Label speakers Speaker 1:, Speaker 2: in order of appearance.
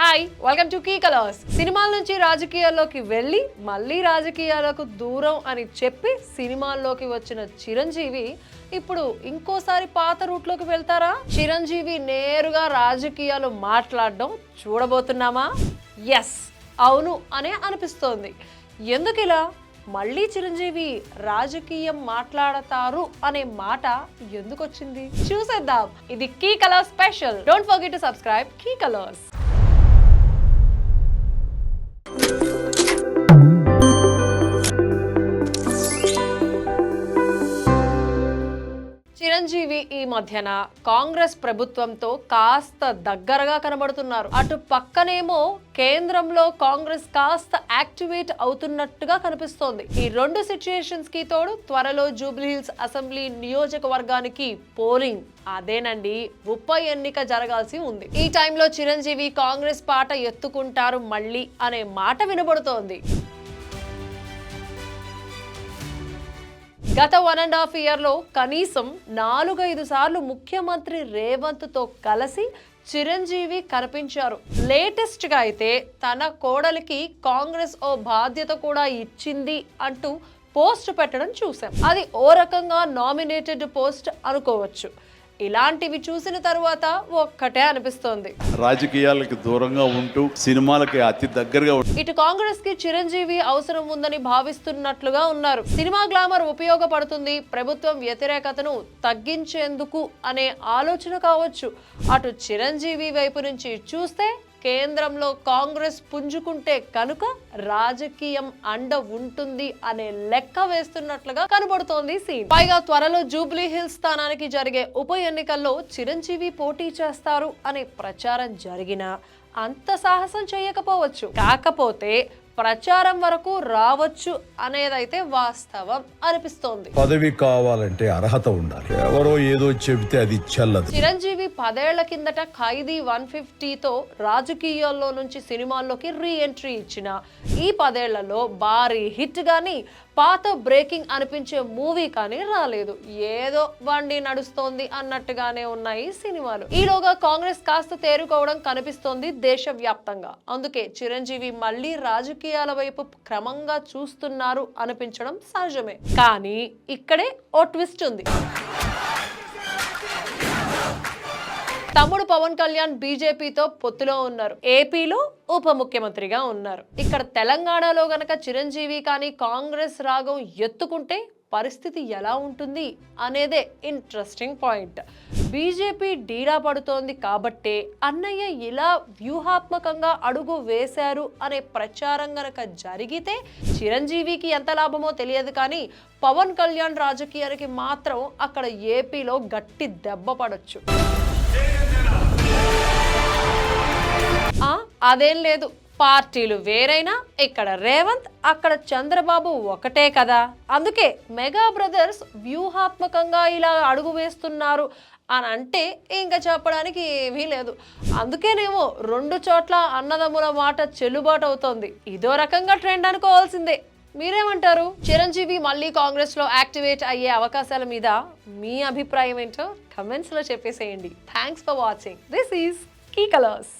Speaker 1: Hi welcome to key colours. సినిమాల నుంచి రాజకీయాల్లోకి వెళ్ళి మళ్ళీ రాజకీయాలకు దూరం అని చెప్పి సినిమాల్లోకి వచ్చిన చిరంజీవి ఇప్పుడు ఇంకోసారి పాత రూట్లోకి వెళ్తారా? చిరంజీవి నేరుగా రాజకీయాలు మాట్లాడడం చూడబోతున్నామా? ఎస్ అవును అనే అనిపిస్తోంది. ఎందుకు ఇలా? మళ్ళీ చిరంజీవి రాజకీయం మాట్లాడతారు అనే మాట ఎందుకు వచ్చింది చూసేద్దాం. ఇది key colour special. Don't forget to subscribe key colours. మధ్యన కాంగ్రెస్ ప్రభుత్వంతో కాస్త దగ్గరగా కనబడుతున్నారు. అటు పక్కనేమో కేంద్రంలో కాంగ్రెస్ కాస్త యాక్టివేట్ అవుతున్నట్టుగా కనిపిస్తోంది. ఈ రెండు సిచ్యుయేషన్స్కి తోడు త్వరలో జూబ్లీహిల్స్ అసెంబ్లీ నియోజకవర్గానికి పోలింగ్. అదేనండి ఉప ఎన్నిక జరగాల్సి ఉంది. ఈ టైంలో చిరంజీవి కాంగ్రెస్ పాట ఎత్తుకుంటారు మళ్ళీ అనే మాట వినబడుతోంది. గత వన్ అండ్ హాఫ్ ఇయర్లో కనీసం నాలుగైదు సార్లు ముఖ్యమంత్రి రేవంత్తో కలిసి చిరంజీవి కనిపించారు. లేటెస్ట్గా అయితే తన కోడలికి కాంగ్రెస్ ఓ బాధ్యత కూడా ఇచ్చింది అంటూ పోస్ట్ పెట్టడం చూసాం అది ఓ రకంగా నామినేటెడ్ పోస్ట్ అనుకోవచ్చు. ఇలాంటివి చూసిన తరువాత ఒక్కటే అనిపిస్తోంది.
Speaker 2: రాజకీయాలకి దూరంగా ఉంటూ సినిమాలకి అతి దగ్గరగా
Speaker 1: ఇటు కాంగ్రెస్కి చిరంజీవి అవసరం ఉందని భావిస్తున్నట్లుగా ఉన్నారు. సినిమా గ్లామర్ ఉపయోగపడుతుంది ప్రభుత్వం వ్యతిరేకతను తగ్గించేందుకు అనే ఆలోచన కావచ్చు. అటు చిరంజీవి వైపు నుంచి చూస్తే కేంద్రంలో కాంగ్రెస్ పుంజుకుంటే కనుక రాజకీయం అండ ఉంటుంది అనే లెక్క వేస్తున్నట్లుగా కనబడుతోంది సీన్. పైగా త్వరలో జూబ్లీ హిల్స్ స్థానానికి జరిగే ఉప ఎన్నికల్లో చిరంజీవి పోటీ చేస్తారు అనే ప్రచారం జరిగినా అంత సాహసం చేయకపోవచ్చు. కాకపోతే ప్రచారం వరకు రావచ్చు అనేదైతే వాస్తవం అనిపిస్తోంది.
Speaker 3: పదవి కావాలంటే అర్హత ఉండాలి. ఎవరో ఏదో చెబితే అది చెల్లదు.
Speaker 1: చిరంజీవి పదేళ్ళ కిందట ఖైదీ వన్ ఫిఫ్టీతో రాజకీయాల్లో నుంచి సినిమాల్లోకి రీ ఎంట్రీ ఇచ్చిన ఈ పదేళ్ళలో భారీ హిట్ గాని పాత బ్రేకింగ్ అనిపించే మూవీ కానీ రాలేదు. ఏదో బండి నడుస్తోంది అన్నట్టుగానే ఉన్నాయి సినిమాలు. ఈలోగా కాంగ్రెస్ కాస్త తేరుకోవడం కనిపిస్తోంది దేశవ్యాప్తంగా. అందుకే చిరంజీవి మళ్ళీ రాజకీయాల వైపు క్రమంగా చూస్తున్నారు అనిపించడం సహజమే. కానీ ఇక్కడే ఓ ట్విస్ట్ ఉంది. తమ్ముడు పవన్ కళ్యాణ్ బీజేపీతో పొత్తులో ఉన్నారు. ఏపీలో ఉప ముఖ్యమంత్రిగా ఉన్నారు. ఇక్కడ తెలంగాణలో గనక చిరంజీవి కానీ కాంగ్రెస్ రాగం ఎత్తుకుంటే పరిస్థితి ఎలా ఉంటుంది అనేదే ఇంట్రెస్టింగ్ పాయింట్ బీజేపీ డీలా పడుతోంది కాబట్టే అన్నయ్య ఇలా వ్యూహాత్మకంగా అడుగు వేశారు అనే ప్రచారం గనక జరిగితే చిరంజీవికి ఎంత లాభమో తెలియదు కానీ పవన్ కళ్యాణ్ రాజకీయానికి మాత్రం అక్కడ ఏపీలో గట్టి దెబ్బ పడొచ్చు. అదేం లేదు. పార్టీలు వేరైనా ఇక్కడ రేవంత్ అక్కడ చంద్రబాబు ఒకటే కదా. అందుకే మెగా బ్రదర్స్ వ్యూహాత్మకంగా ఇలా అడుగు వేస్తున్నారు అని అంటే ఇంకా చెప్పడానికి ఏమీ లేదు. అందుకేనేమో రెండు చోట్ల అన్నదమ్ముల మాట చెల్లుబాటు అవుతోంది. ఇదో రకంగా ట్రెండ్ అనుకోవాల్సిందే. మీరేమంటారు? చిరంజీవి మళ్ళీ కాంగ్రెస్లో యాక్టివేట్ అయ్యే అవకాశాల మీద మీ అభిప్రాయం ఏంటో కమెంట్స్లో చెప్పేసేయండి. Thanks for watching this is key colours